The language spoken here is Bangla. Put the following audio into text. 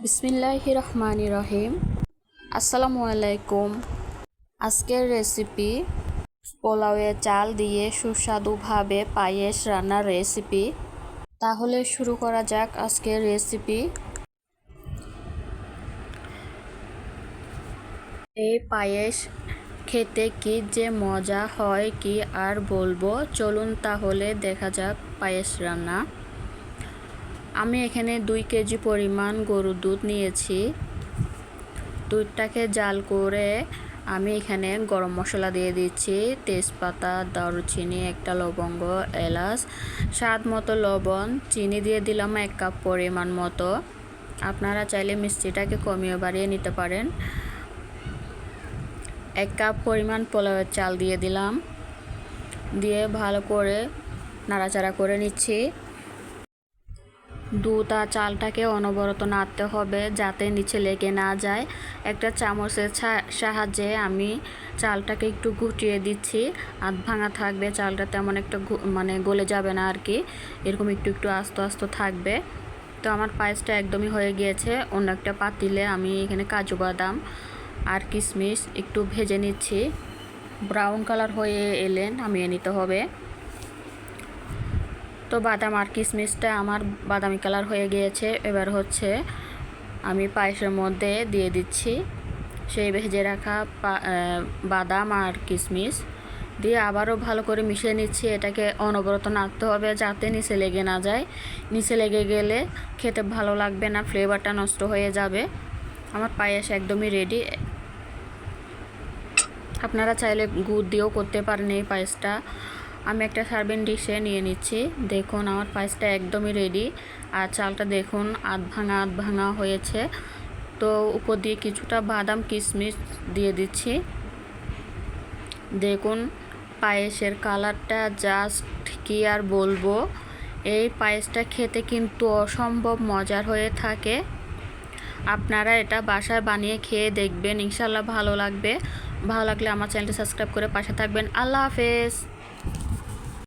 বিসমিল্লাহ রহমান রহিম। আসসালামু আলাইকুম। আজকের রেসিপি পোলাওয়ে চাল দিয়ে সুস্বাদুভাবে পায়েস রান্নার রেসিপি। তাহলে শুরু করা যাক আজকের রেসিপি। এই পায়েস খেতে কি যে মজা হয় কি আর বলব। চলুন তাহলে দেখা যাক পায়েস রান্না। আমি এখানে দুই কেজি পরিমাণ গরুর দুধ নিয়েছি। দুধটাকে জাল করে আমি এখানে গরম মশলা দিয়ে দিচ্ছি। তেজপাতা, দারুচিনি, একটা লবঙ্গ, এলাচ, স্বাদ মতো লবণ, চিনি দিয়ে দিলাম এক কাপ পরিমাণ মতো। আপনারা চাইলে মিষ্টিটাকে কমিয়ে বাড়িয়ে নিতে পারেন। এক কাপ পরিমাণ পোলাওয়ের চাল দিয়ে দিলাম। দিয়ে ভালো করে নাড়াচাড়া করে নিচ্ছি। আর চালটাকে অনবরত নাড়তে হবে যাতে নিচে লেগে না যায়। একটা চামচের সাহায্যে আমি চালটাকে একটু গুটিয়ে দিচ্ছি। আধ ভাঙা থাকবে, চালটা তেমন একটা মানে গলে যাবে না আর কি। এরকম একটু একটু আস্তে আস্তে থাকবে। তো আমার পায়েসটা একদমই হয়ে গিয়েছে। অন্য একটা পাতিলে আমি এখানে কাজু বাদাম আর কিশমিশ একটু ভেজে নিচ্ছি। ব্রাউন কালার হয়ে এলেন নামিয়ে নিতে হবে। তো বাদাম আর কিশমিশটা আমার বাদামি কালার হয়ে গিয়েছে। এবার হচ্ছে আমি পায়েসের মধ্যে দিয়ে দিচ্ছি। সেই ভেজে রাখা বাদাম আর কিশমিশ দিয়ে আবারও ভালো করে মিশিয়ে নিচ্ছি। এটাকে অনবরত নাড়তে হবে যাতে নিচে লেগে না যায়। নিচে লেগে গেলে খেতে ভালো লাগবে না, ফ্লেভারটা নষ্ট হয়ে যাবে। আমার পায়েস একদমই রেডি। আপনারা চাইলে গুড় দিয়েও করতে পারেন এই পায়েসটা। আমি একটা সার্ভিং ডিশে নিয়ে নিচ্ছি। দেখুন, আমার পায়েসটা একদমই রেডি আর চালটা দেখুন, আধ ভাঙা আধ ভাঙা হয়েছে। তো উপর দিয়ে কিছুটা বাদাম কিশমিশ দিয়ে দিচ্ছি। দেখুন, পায়েসের কালারটা জাস্ট কি আর বলব? এই পায়েসটা খেতে কিন্তু অসম্ভব মজার হয়ে থাকে। আপনারা এটা বাসায় বানিয়ে খেয়ে দেখবেন। ইনশাল্লাহ ভালো লাগবে। ভালো লাগলে আমার চ্যানেলটি সাবস্ক্রাইব করে পাশে থাকবেন। আল্লাহ হাফেজ!